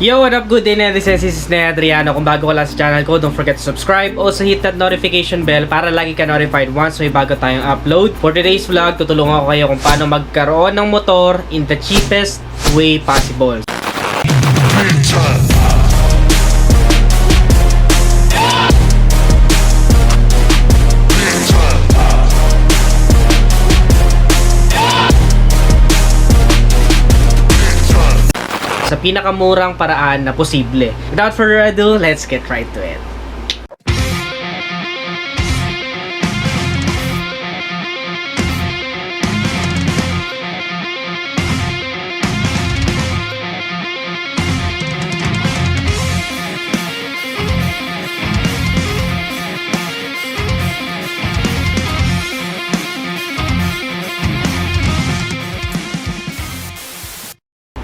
Yo, what up? Good day, netizens. This is Nea Adriano. Kung bago ka lang sa channel ko, don't forget to subscribe. Also, hit that notification bell para lagi ka notified once may bago tayong upload. For today's vlog, tutulungan ko kayo kung paano magkaroon ng motor in the cheapest way possible. Sa pinakamurang paraan na posible. Without further ado, let's get right to it.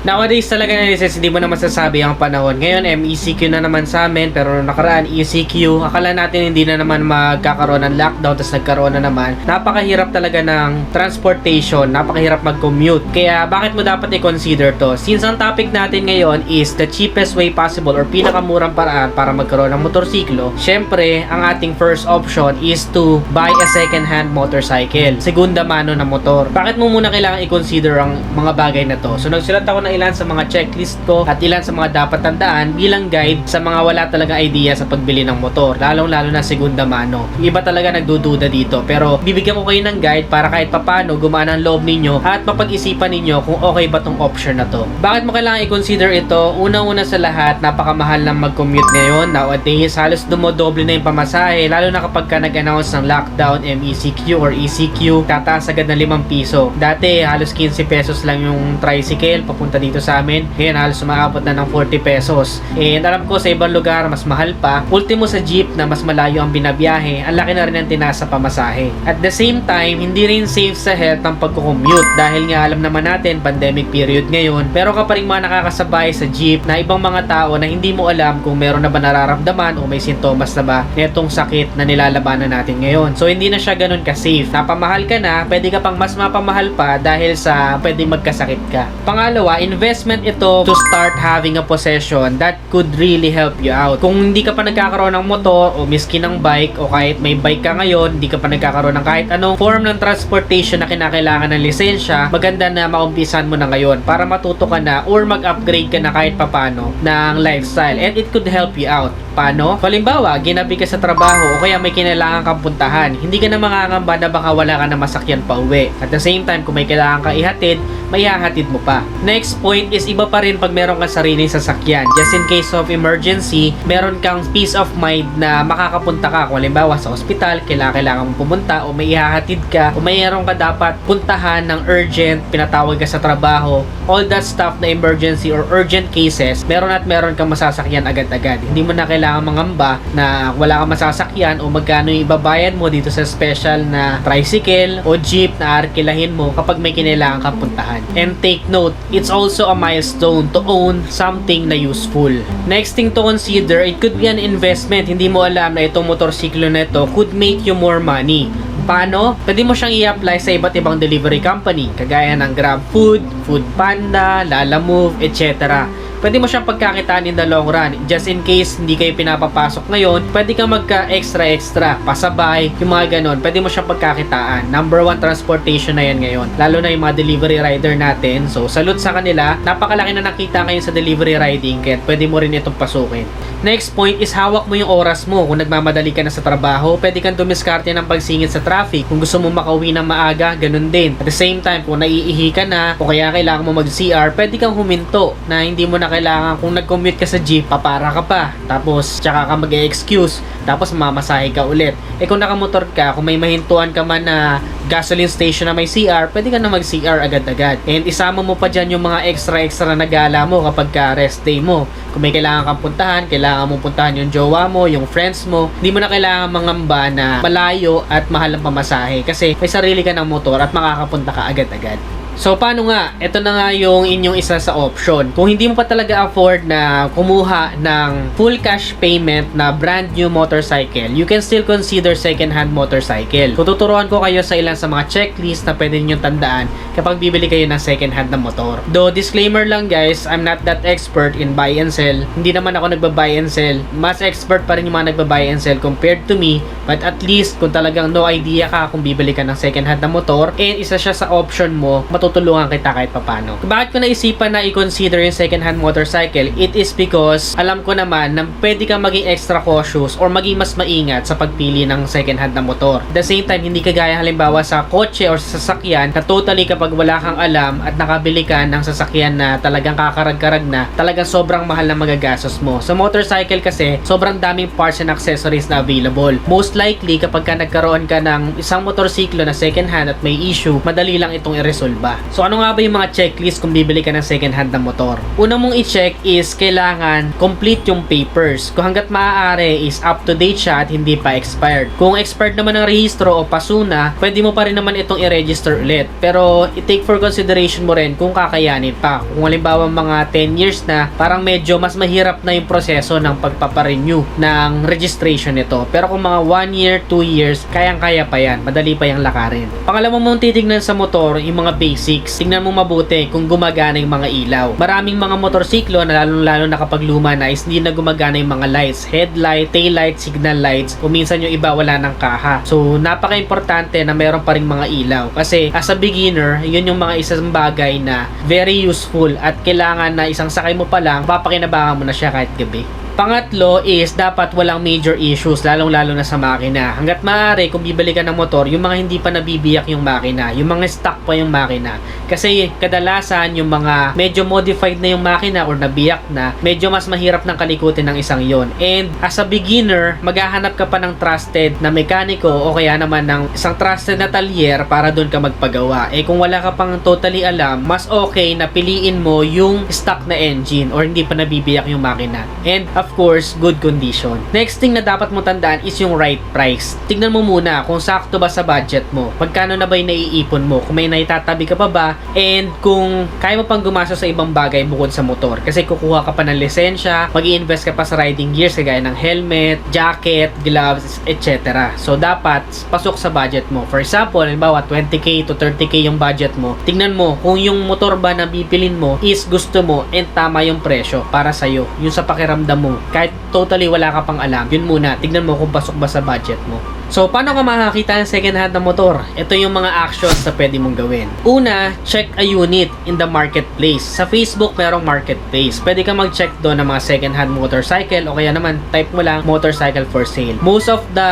Nowadays talaga na hindi mo na masasabi ang panahon. Ngayon, MECQ na naman sa amin, pero nakaraan, ECQ. Akala natin hindi na naman magkakaroon ng lockdown, tapos nagkaroon na naman. Napakahirap talaga ng transportation, napakahirap mag-commute. Kaya, bakit mo dapat i-consider to? Since ang topic natin ngayon is the cheapest way possible or pinakamurang paraan para magkaroon ng motorsiklo, syempre, ang ating first option is to buy a second-hand motorcycle. Segunda mano na motor. Bakit mo muna kailangan i-consider ang mga bagay na to? So, nagsulat ako ng ilan sa mga checklist ko at ilan sa mga dapat tandaan bilang guide sa mga wala talaga idea sa pagbili ng motor, lalong-lalo na segunda mano. Iba talaga nagdududa dito, pero bibigyan ko kayo ng guide para kahit papano gumana ang loob ninyo at mapag-isipan ninyo kung okay ba tong option na to. Bakit mo kailangan i-consider ito? Unang-una sa lahat, napakamahal ng mag-commute ngayon. Nowadays, halos dumodoble na yung pamasahe, lalo na kapag ka nag-announce ng lockdown, MECQ or ECQ, tataas agad ng 5 piso. Dati, halos 15 pesos lang yung tricycle papunta dito sa amin. Ngayon, halos umaabot na ng 40 pesos. And alam ko sa ibang lugar, mas mahal pa. Ultimo sa jeep na mas malayo ang binabiyahe, ang laki na rin ang tinasa pamasahe. At the same time, hindi rin safe sa health ang pagkukommute dahil nga alam naman natin, pandemic period ngayon. Pero ka pa rin mga nakakasabay sa jeep na ibang mga tao na hindi mo alam kung meron na ba nararamdaman o may sintomas na ba netong sakit na nilalabanan natin ngayon. So, hindi na siya ganun ka-safe. Napamahal ka na, pwede ka pang mas mapamahal pa dahil sa pwede magkasakit ka. Pangalawa, investment ito to start having a possession that could really help you out. Kung hindi ka pa nagkakaroon ng motor o miski ng bike o kahit may bike ka ngayon, hindi ka pa nagkakaroon ng kahit anong form ng transportation na kinakailangan ng lisensya, maganda na maumpisan mo na ngayon para matuto ka na or mag-upgrade ka na kahit papano ng lifestyle and it could help you out. Paano? Halimbawa, ginabi ka sa trabaho o kaya may kinailangan kang puntahan, hindi ka na mangangamba na baka wala ka na masakyan pa uwi. At the same time, kung may kailangan ka ihatid, may hahatid mo pa. Next point is iba pa rin pag meron kang sariling sasakyan. Just in case of emergency, meron kang peace of mind na makakapunta ka. Kung halimbawa sa ospital, kailangan, kailangan mo pumunta o may ihahatid ka o mayroon ka dapat puntahan ng urgent, pinatawag ka sa trabaho, all that stuff na emergency or urgent cases, meron at meron kang masasakyan agad-agad. Hindi mo na kailangan mangamba na wala kang masasakyan o magkano yung ibabayad mo dito sa special na tricycle o jeep na arkilahin mo kapag may kinailangan kang puntahan. And take note, it's also a milestone to own something na useful. Next thing to consider, it could be an investment. Hindi mo alam na itong motorsiklo na ito could make you more money. Paano? Pwede mo siyang i-apply sa iba't ibang delivery company, kagaya ng GrabFood, Foodpanda, Lalamove, etc. Pwede mo siyang pagkakitaan in the long run. Just in case hindi kayo pinapapasok ngayon, pwede kang magka-extra-extra, pasabay, yung mga ganon. Pwede mo siyang pagkakitaan. Number one transportation na yan ngayon. Lalo na yung mga delivery rider natin. So, salute sa kanila. Napakalaki na nakita ngayon sa delivery riding, kaya pwede mo rin itong pasukin. Next point is hawak mo yung oras mo. Kung nagmamadali ka na sa trabaho, pwede kang dumiskarte ng pagsingit sa traffic. Kung gusto mo makauwi ng maaga, ganun din. At the same time, kung naiihi ka na, o kaya kailangan mo mag-CR, pwede kang huminto na hindi mo na kailangan kung nag-commute ka sa jeep, papara ka pa. Tapos, tsaka ka mag-excuse. Tapos, mamasahe ka ulit. Eh kung nakamotor ka, kung may mahintuan ka man na gasoline station na may CR, pwede ka na mag-CR agad-agad. And isama mo pa dyan yung mga extra-extra na gala mo kapag ka rest day mo. Kung may kailangan kang puntahan, kailangan mong puntahan yung jowa mo, yung friends mo, hindi mo na kailangan mangamba na malayo at mahal ang pamasahe kasi may sarili ka ng motor at makakapunta ka agad-agad. So paano nga? Ito na nga yung inyong isa sa option. Kung hindi mo pa talaga afford na kumuha ng full cash payment na brand new motorcycle, you can still consider second hand motorcycle. Tututuruan ko kayo sa ilan sa mga checklist na pwede ninyong tandaan kapag bibili kayo ng second hand na motor. Though disclaimer lang guys, I'm not that expert in buy and sell. Hindi naman ako nagba-buy and sell. Mas expert pa rin yung mga nagba-buy and sell compared to me. But at least kung talagang no idea ka kung bibili ka ng second hand na motor and isa siya sa option mo, matutulungan kita kahit papano. Bakit ko naisipan na i-consider yung second hand motorcycle? It is because alam ko naman na pwede kang maging extra cautious or maging mas maingat sa pagpili ng second hand na motor. At the same time, hindi kagaya halimbawa sa kotse or sa sasakyan na totally kapag wala kang alam at nakabili ka ng sasakyan na talagang kakarag-karag na, talagang sobrang mahal na magagastos mo. Sa motorcycle kasi, sobrang daming parts and accessories na available. Most likely, kapag ka nagkaroon ka ng isang motorsiklo na second hand at may issue, madali lang itong iresolba. So ano nga ba yung mga checklist kung bibili ka ng second hand na motor? Una mong i-check is kailangan complete yung papers. Kung hanggat maaari is up to date siya at hindi pa expired. Kung expired naman ang rehistro o pasuna, pwede mo pa rin naman itong i-register ulit. Pero i-take for consideration mo rin kung kakayanin pa. Kung halimbawa mga 10 years na, parang medyo mas mahirap na yung proseso ng pagpaparenew ng registration nito. Pero kung mga 1 year, 2 years, kayang-kaya pa yan. Madali pa yung lakarin. Pangalawa mong titignan sa motor, yung mga basics. Tingnan mo mabuti kung gumagana yung mga ilaw. Maraming mga motorsiklo na lalong-lalo na kapag luma na is hindi na gumagana yung mga lights. Headlight, tail light, signal lights. O minsan yung iba wala ng kaha. So, napaka-importante na meron pa ring mga ilaw. Kasi as a beginner, yun yung mga isang bagay na very useful at kailangan na isang sakay mo pa lang, papakinabangan mo na siya kahit gabi. Pangatlo is dapat walang major issues lalong-lalo na sa makina. Hanggat maaari kung bibili ka ng motor, yung mga hindi pa nabibiyak yung makina, yung mga stock pa yung makina. Kasi kadalasan yung mga medyo modified na yung makina or nabiyak na, medyo mas mahirap ng kalikutin ng isang yon. And as a beginner, maghahanap ka pa ng trusted na mekaniko o kaya naman ng isang trusted na talyer para doon ka magpagawa. Eh kung wala ka pang totally alam, mas okay na piliin mo yung stock na engine or hindi pa nabibiyak yung makina. And of course, good condition. Next thing na dapat mo tandaan is yung right price. Tignan mo muna kung sakto ba sa budget mo. Magkano na ba yung naiipon mo? Kung may naitatabi ka pa ba? And kung kaya mo pang gumastos sa ibang bagay bukod sa motor. Kasi kukuha ka pa ng lisensya, mag invest ka pa sa riding gears kagaya ng helmet, jacket, gloves, etc. So dapat pasok sa budget mo. For example, halimbawa 20k to 30k yung budget mo. Tingnan mo kung yung motor ba na bibilin mo is gusto mo and tama yung presyo para sa'yo. Yung sa pakiramdam mo. Kahit totally wala ka pang alam, yun muna. Tignan mo kung pasok ba sa budget mo. So, paano ka makakita ng second hand na motor? Ito yung mga actions na pwede mong gawin. Una, check a unit in the marketplace. Sa Facebook, merong marketplace. Pwede ka mag-check doon ng mga second hand motorcycle o kaya naman type mo lang motorcycle for sale. Most of the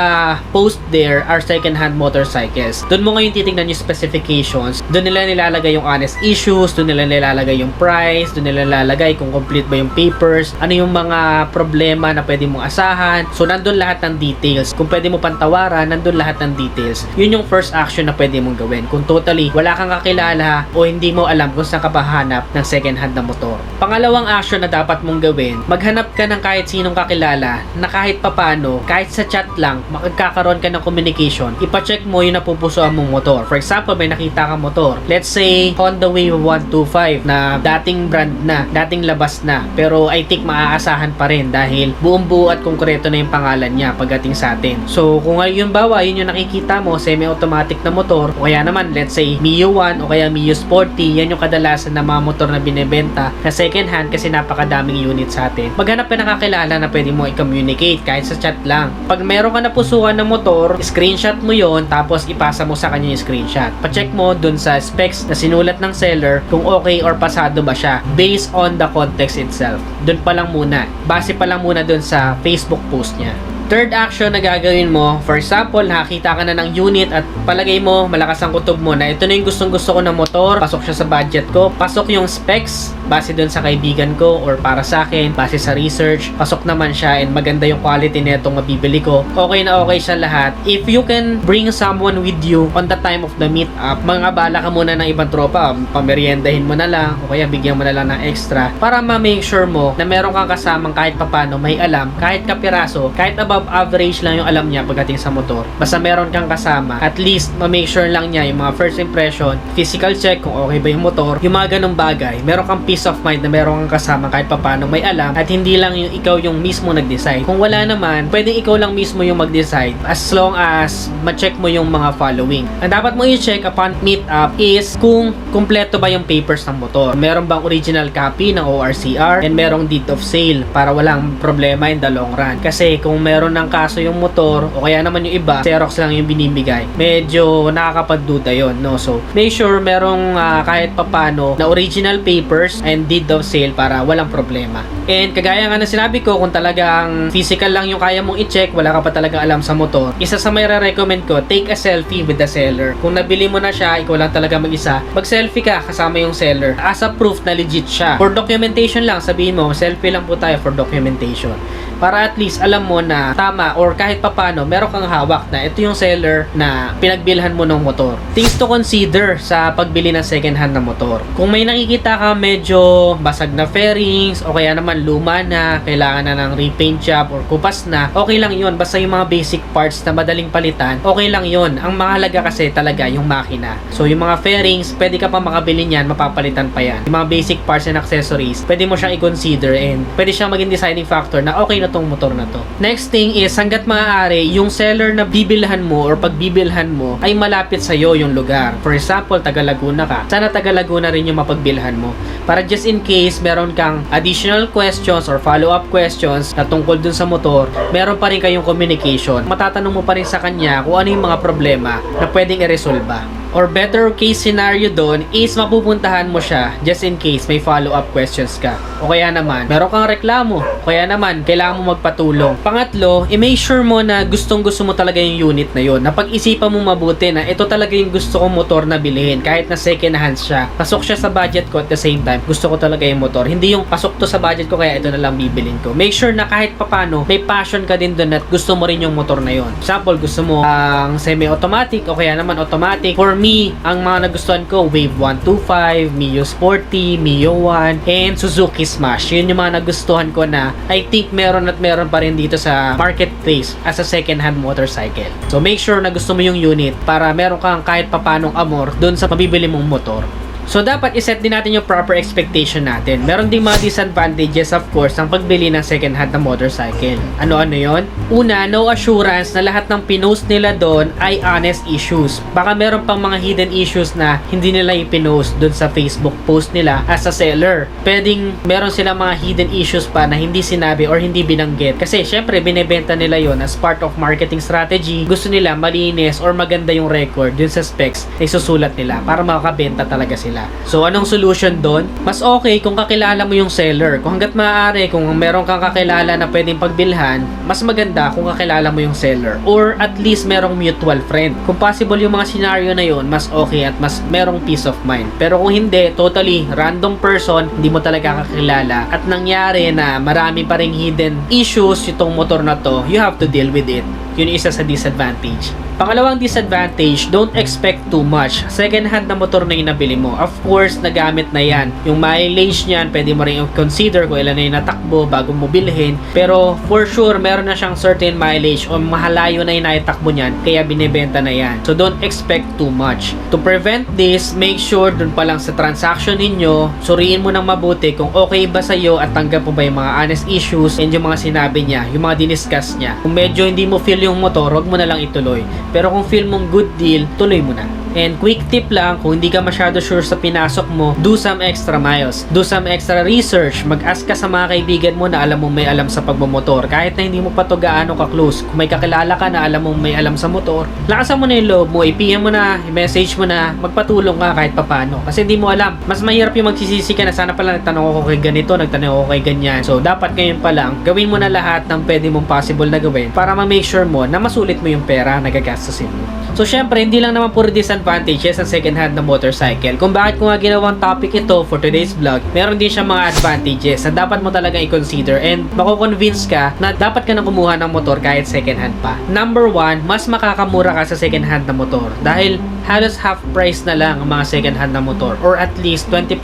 post there are second hand motorcycles. Doon mo ngayon titignan yung specifications. Doon nila nilalagay yung honest issues, doon nila nilalagay yung price, doon nila nilalagay kung complete ba yung papers, ano yung mga problema na pwede mong asahan. So, nandun lahat ng details. Kung pwede mo pantawaran, nandun lahat ng details. Yun yung first action na pwede mong gawin. Kung totally wala kang kakilala o hindi mo alam kung saan ka pahanap ng second hand na motor. Pangalawang action na dapat mong gawin, maghanap ka ng kahit sinong kakilala na kahit papano, kahit sa chat lang, makagkakaroon ka ng communication, ipacheck mo yung napupusuan mong motor. For example, may nakita kang motor. Let's say, Honda Wave 125 na dating brand na, dating labas na. Pero I think maaasahan pa rin dahil buong buo at konkreto na yung pangalan niya pagdating sa atin. So, kung yung bawa, yun yung nakikita mo, semi-automatic na motor, o kaya naman, let's say, Mio 1 o kaya Mio Sporty, yan yung kadalasan na mga motor na binebenta na second hand kasi napakadaming unit sa atin. Maghanap ka ng kakilala na pwede mo i-communicate kahit sa chat lang. Pag meron ka na pusuan ng motor, screenshot mo yon tapos ipasa mo sa kanya yung screenshot. Pa-check mo dun sa specs na sinulat ng seller kung okay or pasado ba siya based on the context itself. Dun pa lang muna. Base pa lang muna dun sa Facebook post niya. Third action na gagawin mo, for example, nakakita ka na ng unit at palagay mo, malakas ang kutob mo na ito na yung gustong gusto ko ng motor, pasok siya sa budget ko, pasok yung specs, base dun sa kaibigan ko or para sa akin, base sa research, pasok naman siya and maganda yung quality netong mabibili ko. Okay na okay siya lahat. If you can bring someone with you on the time of the meet up, mga bala ka muna ng ibang tropa, pameriendahin mo na lang o kaya bigyan mo na lang ng extra para ma-make sure mo na meron kang kasamang kahit papano may alam, kahit kapiraso, kahit above average lang yung alam niya pagdating sa motor. Basta meron kang kasama, at least ma-make sure lang niya yung mga first impression, physical check kung okay ba yung motor, yung mga ganong bagay, meron kang peace of mind na meron kang kasama kahit papano may alam at hindi lang yung ikaw yung mismo nag-decide. Kung wala naman, pwedeng ikaw lang mismo yung mag-decide as long as ma-check mo yung mga following. Ang dapat mo i-check upon meet up is kung kumpleto ba yung papers ng motor. Meron bang original copy ng ORCR and merong deed of sale para walang problema in the long run. Kasi kung meron ng kaso yung motor o kaya naman yung iba, Xerox lang yung binibigay. Medyo nakakapagduda yon no? So, make sure merong ah, kahit papano na original papers and deed of sale para walang problema. And kagaya nga na sinabi ko, kung talagang physical lang yung kaya mong i-check, wala ka pa talaga alam sa motor, isa sa may recommend ko, take a selfie with the seller. Kung nabili mo na siya, ikaw lang talaga mag-isa, mag-selfie ka kasama yung seller as a proof na legit siya. For documentation lang, sabihin mo, selfie lang po tayo for documentation. Para at least alam mo na tama or kahit papano, meron kang hawak na ito yung seller na pinagbilhan mo ng motor. Things to consider sa pagbili ng second hand na motor. Kung may nakikita ka medyo basag na fairings o kaya naman luma na, kailangan na ng repaint job or kupas na, okay lang yun. Basta yung mga basic parts na madaling palitan, okay lang yun. Ang mahalaga kasi talaga yung makina. So yung mga fairings, pwede ka pa makabili niyan, mapapalitan pa yan. Yung mga basic parts and accessories, pwede mo siyang i-consider and pwede siyang maging deciding factor na okay na tong motor na to. Next thing is, hanggat maaari, yung seller na bibilhan mo or pagbibilhan mo ay malapit sa iyo yung lugar. For example, taga Laguna ka. Sana taga Laguna rin yung mapagbilhan mo. Para just in case meron kang additional questions or follow-up questions na tungkol dun sa motor, meron pa rin kayong communication. Matatanong mo pa rin sa kanya kung ano yung mga problema na pwedeng i-resolve or better case scenario doon is mapupuntahan mo siya just in case may follow-up questions ka. O kaya naman, meron kang reklamo. O kaya naman, kailangan mo magpatulong. Pangatlo, i-make sure mo na gustong gusto mo talaga yung unit na yon. Napag-isipan mo mabuti na ito talaga yung gusto kong motor na bilhin kahit na second hand siya. Pasok siya sa budget ko at the same time, gusto ko talaga yung motor. Hindi yung pasok to sa budget ko kaya ito na lang bibilin ko. Make sure na kahit papano, may passion ka din doon at gusto mo rin yung motor na yon. Example, gusto mo ang semi-automatic o kaya naman automatic. For me, ang mga nagustuhan ko, Wave 125, Mio Sporty, Mio 1, and Suzuki Smash. Yun yung mga nagustuhan ko na I think meron at meron pa rin dito sa marketplace as a second-hand motorcycle. So make sure na gusto mo yung unit para meron kang kahit papanong amor doon sa mabibili mong motor. So, dapat iset din natin yung proper expectation natin. Meron ding mga disadvantages, of course, ng pagbili ng second-hand na motorcycle. Ano-ano yon? Una, no assurance na lahat ng pinost nila doon ay honest issues. Baka meron pang mga hidden issues na hindi nila ipinost doon sa Facebook post nila as a seller. Pwedeng meron silang mga hidden issues pa na hindi sinabi or hindi binanggit. Kasi, syempre, binebenta nila yon as part of marketing strategy. Gusto nila malinis or maganda yung record dun sa specs na isusulat nila para makakabenta talaga sila. So, anong solution doon? Mas okay kung kakilala mo yung seller. Kung hanggat maaari, kung meron kang kakilala na pwedeng pagbilhan, mas maganda kung kakilala mo yung seller. Or at least merong mutual friend. Kung possible yung mga scenario na yon mas okay at mas merong peace of mind. Pero kung hindi, totally random person, hindi mo talaga kakilala, at nangyari na marami pa ring hidden issues itong motor na to, you have to deal with it. Yun isa sa disadvantage. Pangalawang disadvantage, don't expect too much. Second hand na motor na inabili mo. Of course, nagamit na yan. Yung mileage niyan, pwede mo rin consider kung ilan na yung natakbo bago mo bilhin. Pero for sure, meron na siyang certain mileage o mahalayo na yung naitakbo niyan, kaya binibenta na yan. So don't expect too much. To prevent this, make sure dun pa lang sa transaction ninyo, suriin mo ng mabuti kung okay ba sa'yo at tanggap mo ba yung mga honest issues and yung mga sinabi niya, yung mga diniscuss niya. Kung medyo hindi mo feel yung motor, wag mo na lang ituloy. Pero kung feel mong good deal, tuloy mo na. And quick tip lang, kung hindi ka masyado sure sa pinasok mo, do some extra miles. Do some extra research. Mag-ask ka sa mga kaibigan mo na alam mo may alam sa pagmamotor. Kahit na hindi mo pa to gaano ka-close. Kung may kakilala ka na alam mo may alam sa motor, lakasan mo na yung loob mo, i-PM mo na, i-message mo na, magpatulong ka kahit papano. Kasi hindi mo alam. Mas mahirap yung magsisisi ka na sana pala nagtanong ako kay ganito, nagtanong ako kay ganyan. So, dapat ngayon pa lang, gawin mo na lahat ng pwede mong possible na gawin para ma-make sure mo na masulit mo yung pera na gagastusin mo. So, syempre, hindi lang naman puro disadvantage advantages ng second hand na motorcycle. Kung bakit ko nga ginawang topic ito for today's vlog, meron din siya mga advantages na dapat mo talaga i-consider and mako-convince ka na dapat ka na kumuha ng motor kahit second hand pa. Number one, mas makakamura ka sa second hand na motor dahil halos half price na lang ang mga second hand na motor or at least 20%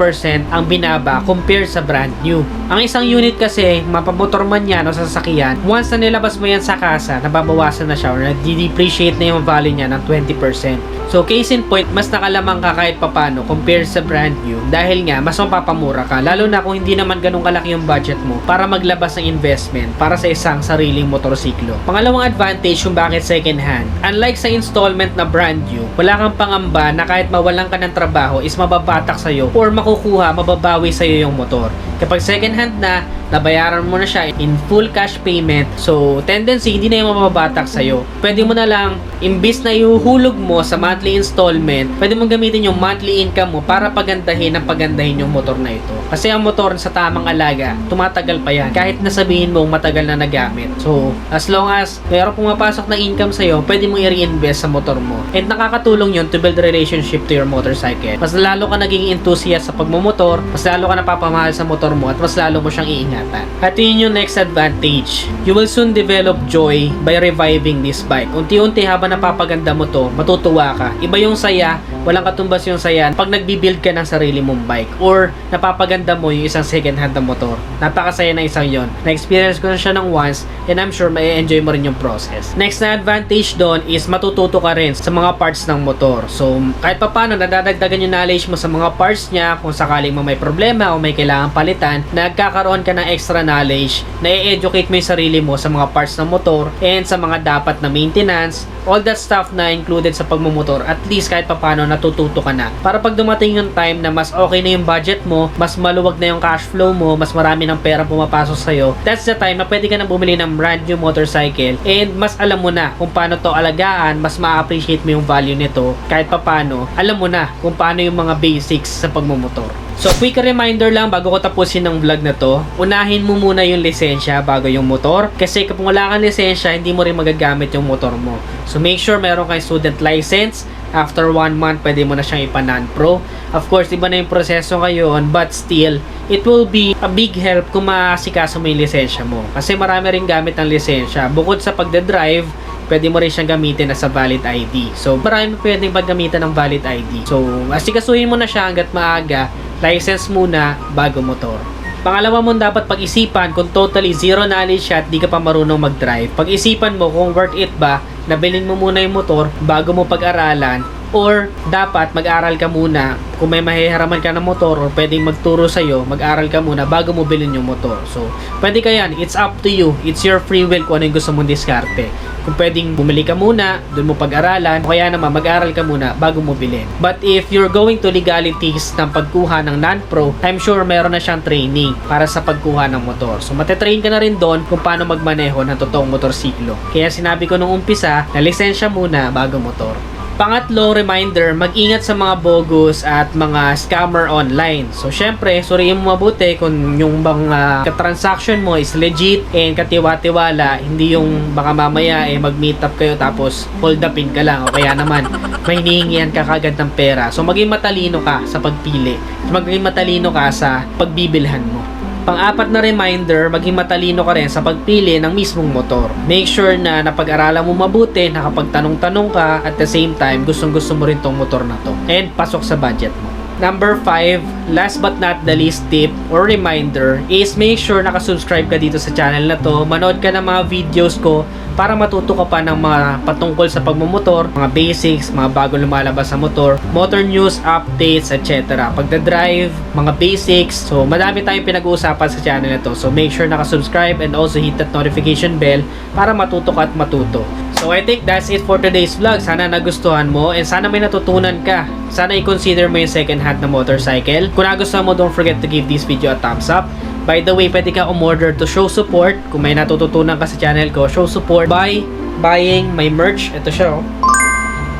ang binaba compared sa brand new. Ang isang unit kasi, mapamotor man yan o sasakyan, once na nilabas mo yan sa kasa, nababawasan na siya or nadi-depreciate na yung value niya ng 20%. So, case in point, mas nakalamang ka kahit papano compared sa brand new dahil nga, mas mapapamura ka. Lalo na kung hindi naman ganun kalaki yung budget mo para maglabas ng investment para sa isang sariling motorsiklo. Pangalawang advantage kung bakit second hand. Unlike sa installment na brand new, wala kang pangamba na kahit mawalan ka ng trabaho is mababatak sa'yo or makukuha, mababawi sa'yo yung motor. Kapag second hand na, nabayaran mo na siya in full cash payment. So, tendency, hindi na yung mababatak sa'yo. Pwede mo na lang, imbis na ihuhulog mo sa monthly installment, pwede mong gamitin yung monthly income mo para pagandahin ang pagandahin yung motor na ito. Kasi ang motor sa tamang alaga, tumatagal pa yan. Kahit nasabihin mong matagal na nagamit. So, as long as mayroong pumapasok na income sa'yo, pwede mong i-reinvest sa motor mo. And nakakatulong yun to build relationship to your motorcycle. Mas lalo ka naging enthusiast sa pagmumotor, mas lalo ka napapamahal sa motor mo, at mas lalo mo siyang iingatan. At yun yung next advantage. You will soon develop joy by reviving this bike. Unti-unti habang napapaganda mo to, matutuwa ka. Iba yung saya, walang katumbas yung saya pag nagbi-build ka ng sarili mong bike or napapaganda mo yung isang second hand na motor. Napakasaya na isang yon. Na-experience ko na siya ng once and I'm sure may enjoy mo rin yung process. Next na advantage doon is matututo ka rin sa mga parts ng motor. So, kahit pa paano, nadadagdagan yung knowledge mo sa mga parts niya kung sakaling mo may problema o may kailangan palitan, nagkakaroon ka ng extra knowledge na i-educate mo yung sarili mo sa mga parts ng motor and sa mga dapat na maintenance, all that stuff na included sa pagmumotor, at least kahit pa paano natututo ka na. Para pag dumating yung time na mas okay na yung budget mo, mas maluwag na yung cash flow mo, mas marami ng pera pumapasok sa'yo, that's the time na pwede ka na bumili ng brand new motorcycle and mas alam mo na kung paano to alagaan, mas ma-appreciate mo yung value nito kahit pa paano, alam mo na kung paano yung mga basics sa pagmumotor. So, quick reminder lang bago ko tapusin ng vlog na to, unahin mo muna yung lisensya bago yung motor. Kasi kapag wala kang lisensya, hindi mo rin magagamit yung motor mo. So, make sure meron kang student license. After one month, pwede mo na siyang ipa-non-pro. Of course, iba na yung proseso ngayon, but still, it will be a big help kung maasikaso mo yung lisensya mo. Kasi marami rin gamit ng lisensya. Bukod sa pagdadrive, pwede mo rin siyang gamitin as a valid ID. So, marami pwedeng paggamitan ng valid ID. So, asikasuhin mo na siya hanggat maaga, license muna bago motor. Pangalawa mo dapat pag-isipan kung totally zero knowledge siya at di ka pa marunong mag-drive. Pag-isipan mo kung worth it ba na bilhin mo muna yung motor bago mo pag-aralan or dapat mag-aral ka muna kung may mahihiraman ka ng motor or pwedeng magturo sa'yo, mag-aral ka muna bago mo bilhin yung motor. So, pwede ka yan. It's up to you. It's your free will kung ano yung gusto mong diskarte. Kung pwedeng bumili ka muna, doon mo pag-aralan, kaya naman mag-aral ka muna bago mo bilhin. But if you're going to legalities ng pagkuha ng non-pro, I'm sure meron na siyang training para sa pagkuha ng motor. So, matetrain ka na rin doon kung paano magmaneho ng totoong motorsiklo. Kaya sinabi ko nung umpisa na lisensya muna bago motor. Pangatlo, reminder, mag-ingat sa mga bogus at mga scammer online. So, syempre, suriin mo mabuti kung yung uh, transaction mo is legit and katiwa-tiwala, hindi yung baka mamaya eh mag-meet up kayo tapos hold upin ka lang o kaya naman may hinihingihan ka kagad ng pera. So, maging matalino ka sa pagpili. Maging matalino ka sa pagbibilhan mo. Pang-apat na reminder, maging matalino ka rin sa pagpili ng mismong motor. Make sure na napag-aralan mo mabuti, nakapagtanong-tanong ka, at the same time, gustong-gusto mo rin tong motor na to. And pasok sa budget mo. Number 5, last but not the least tip or reminder is make sure nakasubscribe ka dito sa channel na to. Manood ka ng mga videos ko para matuto ka pa ng mga patungkol sa pagmumotor, mga basics, mga bago lumalabas sa motor, motor news, updates, etc. Pagdadrive, mga basics. So, madami tayong pinag-uusapan sa channel na to. So, make sure nakasubscribe and also hit that notification bell para matuto ka at matuto. So I think that's it for today's vlog. Sana nagustuhan mo and sana may natutunan ka. Sana i-consider mo yung second hand na motorcycle. Kung nagustuhan mo, don't forget to give this video a thumbs up. By the way, pwede ka umorder to show support. Kung may natututunan ka sa channel ko, show support by buying my merch. Ito siya oh.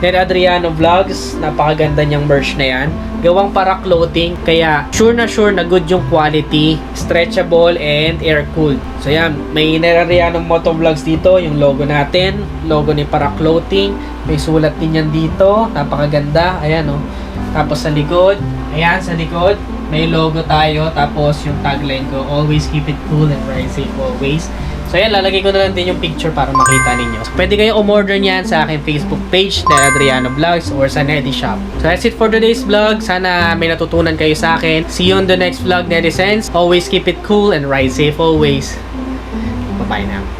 Ned Adriano Vlogs, napakaganda niyang merch na yan. Gawang para clothing, kaya sure na sure na good yung quality, stretchable and air-cooled. So yan, may Ned Adriano Moto Vlogs dito, yung logo natin, logo ni para clothing. May sulat din yan dito, napakaganda. Ayan oh. Tapos sa likod, ayan sa likod, may logo tayo. Tapos yung tagline ko, always keep it cool and ride safe always. So yan, lalagay ko na lang din yung picture para makita ninyo. So, pwede kayong umorder niyan sa aking Facebook page na Adriano Vlogs or sa Nedi Shop. So that's it for today's vlog. Sana may natutunan kayo sa akin. See you on the next vlog, netizens. Always keep it cool and ride safe always. Bye-bye now.